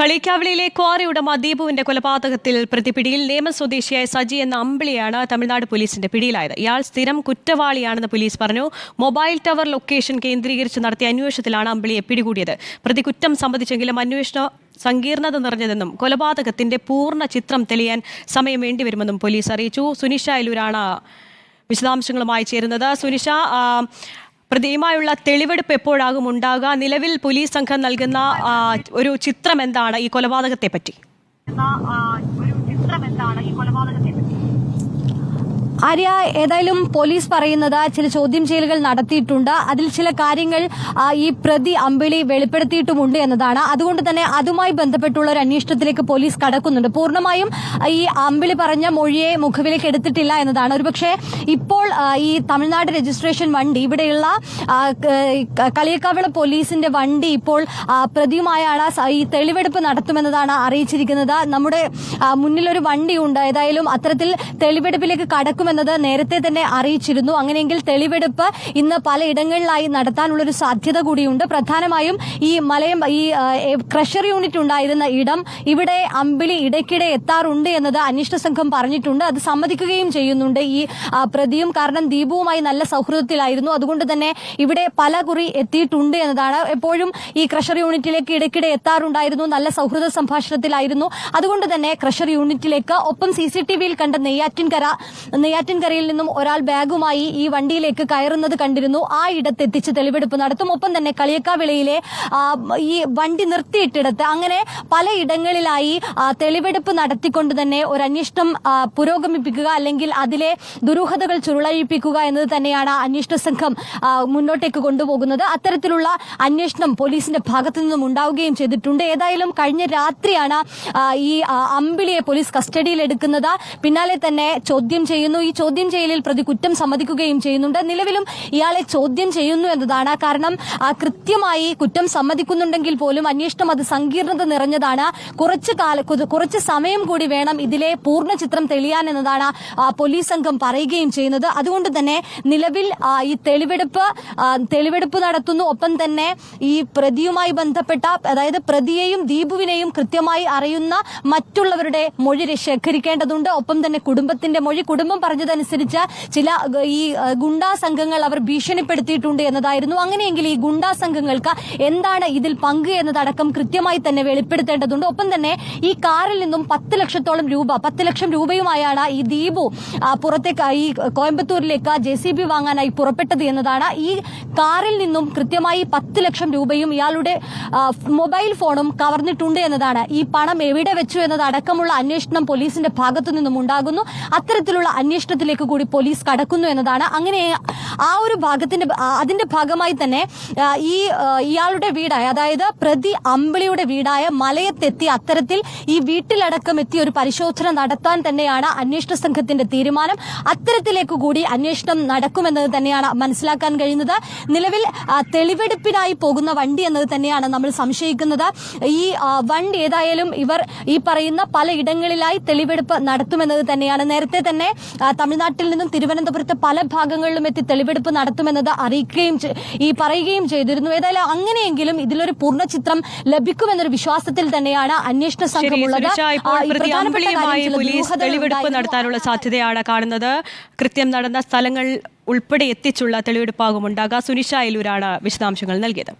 കളിക്കാവിളിയിലെ quarry ഉടമ ദീപുവിന്റെ കൊലപാതകത്തിൽ പ്രതിപിടിയിൽ നിയമ സ്വദേശിയായ സജി എന്ന അമ്പിളിയാണ് തമിഴ്നാട് പോലീസിന്റെ പിടിയിലായത്. ഇയാൾ സ്ഥിരം കുറ്റവാളിയാണെന്ന് പോലീസ് പറഞ്ഞു. മൊബൈൽ ടവർ ലൊക്കേഷൻ കേന്ദ്രീകരിച്ച് നടത്തിയ അന്വേഷണത്തിലാണ് അമ്പിളിയെ പിടികൂടിയത്. പ്രതി കുറ്റം സംബന്ധിച്ചെങ്കിലും അന്വേഷണ സങ്കീർണത നിറഞ്ഞതെന്നും കൊലപാതകത്തിന്റെ പൂർണ ചിത്രം തെളിയാൻ സമയം വേണ്ടിവരുമെന്നും പോലീസ് അറിയിച്ചു. സുനിഷ അയലൂരാണ് വിശദാംശങ്ങളുമായി ചേരുന്നത്. സുനിഷ പ്രതിയുമായുള്ള തെളിവെടുപ്പ് എപ്പോഴാകും ഉണ്ടാകുക? നിലവിൽ പോലീസ് സംഘം നൽകുന്ന ഒരു ചിത്രം എന്താണ് ഈ കൊലപാതകത്തെ പറ്റി ഒരു ചിത്രം എന്താണ് ഈ കൊലപാതകത്തെ പറ്റി ആര്യ ഏതായാലും പോലീസ് പറയുന്നത് ചില ചോദ്യം ചെയ്യലുകൾ നടത്തിയിട്ടുണ്ട്. അതിൽ ചില കാര്യങ്ങൾ ഈ പ്രതി അമ്പിളി വെളിപ്പെടുത്തിയിട്ടുമുണ്ട് എന്നതാണ്. അതുകൊണ്ട് തന്നെ അതുമായി ബന്ധപ്പെട്ടുള്ള ഒരു അന്വേഷണത്തിലേക്ക് പോലീസ് കടക്കുന്നുണ്ട്. പൂർണമായും ഈ അമ്പിളി പറഞ്ഞ മൊഴിയെ മുഖവിലേക്ക് എടുത്തിട്ടില്ല എന്നതാണ്. ഒരുപക്ഷെ ഇപ്പോൾ ഈ തമിഴ്നാട് രജിസ്ട്രേഷൻ വണ്ടി ഇവിടെയുള്ള കളിയക്കാവിള പോലീസിന്റെ വണ്ടി ഇപ്പോൾ പ്രതിയുമായാണ് ഈ തെളിവെടുപ്പ് നടത്തുമെന്നതാണ് അറിയിച്ചിരിക്കുന്നത്. നമ്മുടെ മുന്നിലൊരു വണ്ടിയുണ്ട് ഏതായാലും അത്തരത്തിൽ തെളിവെടുപ്പിലേക്ക് കടക്കുമെന്നത് നേരത്തെ തന്നെ അറിയിച്ചിരുന്നു. അങ്ങനെയെങ്കിൽ തെളിവെടുപ്പ് ഇന്ന് പലയിടങ്ങളിലായി നടത്താനുള്ളൊരു സാധ്യത കൂടിയുണ്ട്. പ്രധാനമായും ഈ മലയം ഈ ക്രഷർ യൂണിറ്റ് ഉണ്ടായിരുന്ന ഇടം ഇവിടെ അമ്പിളി ഇടയ്ക്കിടെ എത്താറുണ്ട് എന്നത് അന്വേഷണ സംഘം പറഞ്ഞിട്ടുണ്ട്. അത് സമ്മതിക്കുകയും ചെയ്യുന്നുണ്ട് ഈ പ്രതിയും. കാരണം ദീപുവുമായി നല്ല സൗഹൃദത്തിലായിരുന്നു. അതുകൊണ്ട് തന്നെ ഇവിടെ പല കുറി എത്തിയിട്ടുണ്ട് എന്നതാണ്. എപ്പോഴും ഈ ക്രഷർ യൂണിറ്റിലേക്ക് ഇടയ്ക്കിടെ എത്താറുണ്ടായിരുന്നു. നല്ല സൗഹൃദ സംഭാഷണത്തിലായിരുന്നു. അതുകൊണ്ട് തന്നെ ക്രഷർ യൂണിറ്റിലേക്ക് ഒപ്പം സി സി ടി വിയിൽ കണ്ട നെയ്യാറ്റിൻകര നെയ്യാറ്റിൻകരയിൽ നിന്നും ഒരാൾ ബാഗുമായി ഈ വണ്ടിയിലേക്ക് കയറുന്നത് കണ്ടിരുന്നു. ആ ഇടത്തെത്തിച്ച് തെളിവെടുപ്പ് നടത്തും. ഒപ്പം തന്നെ കളിയക്കാവിളയിലെ ഈ വണ്ടി നിർത്തിയിട്ടിടത്ത് അങ്ങനെ പലയിടങ്ങളിലായി തെളിവെടുപ്പ് നടത്തിക്കൊണ്ട് തന്നെ ഒരു അന്വേഷണം പുരോഗമിപ്പിക്കുക അല്ലെങ്കിൽ അതിലെ ദുരൂഹതകൾ ചുരുളഴിപ്പിക്കുക എന്നത് തന്നെയാണ് അന്വേഷണ സംഘം മുന്നോട്ടേക്ക് കൊണ്ടുപോകുന്നത്. അത്തരത്തിലുള്ള അന്വേഷണം പോലീസിന്റെ ഭാഗത്തു നിന്നും ഉണ്ടാവുകയും ചെയ്തിട്ടുണ്ട്. ഏതായാലും കഴിഞ്ഞ രാത്രിയാണ് ഈ അമ്പിളിയെ പോലീസ് കസ്റ്റഡിയിൽ എടുക്കുന്നത്. പിന്നാലെ തന്നെ ചോദ്യം ചെയ്യുന്നു. ഈ ചോദ്യം ചെയ്യലിൽ പ്രതി കുറ്റം സമ്മതിക്കുകയും ചെയ്യുന്നുണ്ട്. നിലവിലും ഇയാളെ ചോദ്യം ചെയ്യുന്നു എന്നതാണ്. കാരണം കൃത്യമായി കുറ്റം സമ്മതിക്കുന്നുണ്ടെങ്കിൽ പോലും അന്വേഷണം അത് സങ്കീർണത നിറഞ്ഞതാണ്. കുറച്ച് കാല കുറച്ച് സമയം കൂടി വേണം ഇതിലെ പൂർണ ചിത്രം തെളിയാൻ എന്നതാണ് പോലീസ് സംഘം പറയുകയും ചെയ്യുന്നത്. അതുകൊണ്ട് തന്നെ നിലവിൽ ഈ തെളിവെടുപ്പ് തെളിവെടുപ്പ് നടത്തുന്നു. ഒപ്പം തന്നെ ഈ പ്രതിയുമായി ബന്ധപ്പെട്ട അതായത് പ്രതിയെയും ദീപുവിനെയും കൃത്യമായി അറിയുന്ന മറ്റുള്ളവരുടെ മൊഴി ശേഖരിക്കേണ്ടതുണ്ട്. ഒപ്പം തന്നെ കുടുംബത്തിന്റെ മൊഴി കുടുംബം പറഞ്ഞതനുസരിച്ച് ചില ഈ ഗുണ്ടാ സംഘങ്ങൾ അവർ ഭീഷണിപ്പെടുത്തിയിട്ടുണ്ട് എന്നതായിരുന്നു. അങ്ങനെയെങ്കിൽ ഈ ഗുണ്ടാ സംഘങ്ങൾക്ക് എന്താണ് ഇതിൽ പങ്ക് എന്നതടക്കം കൃത്യമായി തന്നെ വെളിപ്പെടുത്തേണ്ടതുണ്ട്. ഒപ്പം തന്നെ ഈ കാറിൽ നിന്നും പത്ത് ലക്ഷത്തോളം രൂപ പത്ത് ലക്ഷം രൂപയുമായാണ് ഈ ദീപു പുറത്തേക്ക് ഈ കോയമ്പത്തൂരിലേക്ക് ജെ സി ബി വാങ്ങാനായി പുറപ്പെട്ടത് എന്നതാണ്. ഈ കാറിൽ നിന്നും കൃത്യമായി പത്ത് ലക്ഷം രൂപയും ഇയാളുടെ മൊബൈൽ ഫോണും കവർന്നിട്ടുണ്ട് എന്നതാണ്. ഈ പണം എവിടെ വെച്ചു എന്നതടക്കമുള്ള അന്വേഷണം പോലീസിന്റെ ഭാഗത്തു നിന്നും ഉണ്ടാകുന്നു. അത്തരത്തിലുള്ള അന്വേഷണത്തിലേക്ക് കൂടി പോലീസ് കടക്കുന്നു എന്നതാണ്. അങ്ങനെ ആ ഒരു ഭാഗത്തിന്റെ അതിന്റെ ഭാഗമായി തന്നെ ഈ ഇയാളുടെ വീടായ അതായത് പ്രതി അമ്പിളിയുടെ വീടായ മലയത്തെത്തി അത്തരത്തിൽ ഈ വീട്ടിലടക്കം എത്തി ഒരു പരിശോധന നടത്താൻ തന്നെയാണ് അന്വേഷണ സംഘത്തിന്റെ തീരുമാനം. അത്തരത്തിലേക്ക് കൂടി അന്വേഷണം നടക്കുമെന്നത് തന്നെയാണ് മനസ്സിലാക്കാൻ കഴിയുന്നത്. നിലവിൽ തെളിവെടുപ്പിനായി പോകുന്ന വണ്ടി എന്നത് തന്നെയാണ് നമ്മൾ സംശയിക്കുന്നത്. ഈ വണ്ടി ഏതായാലും ഇവർ ഈ പറയുന്ന പല ഇടങ്ങളിലായി തെളിവെടുപ്പ് നടത്തുമെന്നത് തന്നെയാണ്. നേരത്തെ തന്നെ തമിഴ്നാട്ടിൽ നിന്നും തിരുവനന്തപുരത്ത് പല ഭാഗങ്ങളിലും എത്തി തെളിവെടുപ്പ് നടത്തുമെന്നത് അറിയിക്കുകയും ഈ പറയുകയും ചെയ്തിരുന്നു. ഏതായാലും അങ്ങനെയെങ്കിലും ഇതിലൊരു പൂർണ ചിത്രം ലഭിക്കുമെന്നൊരു വിശ്വാസത്തിൽ തന്നെയാണ് അന്വേഷണ സംഘമുള്ളത് പോലീസ് തെളിവെടുപ്പ് നടത്താനുള്ള സാധ്യതയാണ് കാണുന്നത്. കൃത്യം നടന്ന സ്ഥലങ്ങൾ ഉൾപ്പെടെ എത്തിച്ചുള്ള തെളിവെടുപ്പാകും ഉണ്ടാകുക സുനിഷ അയലൂരാണ് വിശദാംശങ്ങൾ നൽകിയത്.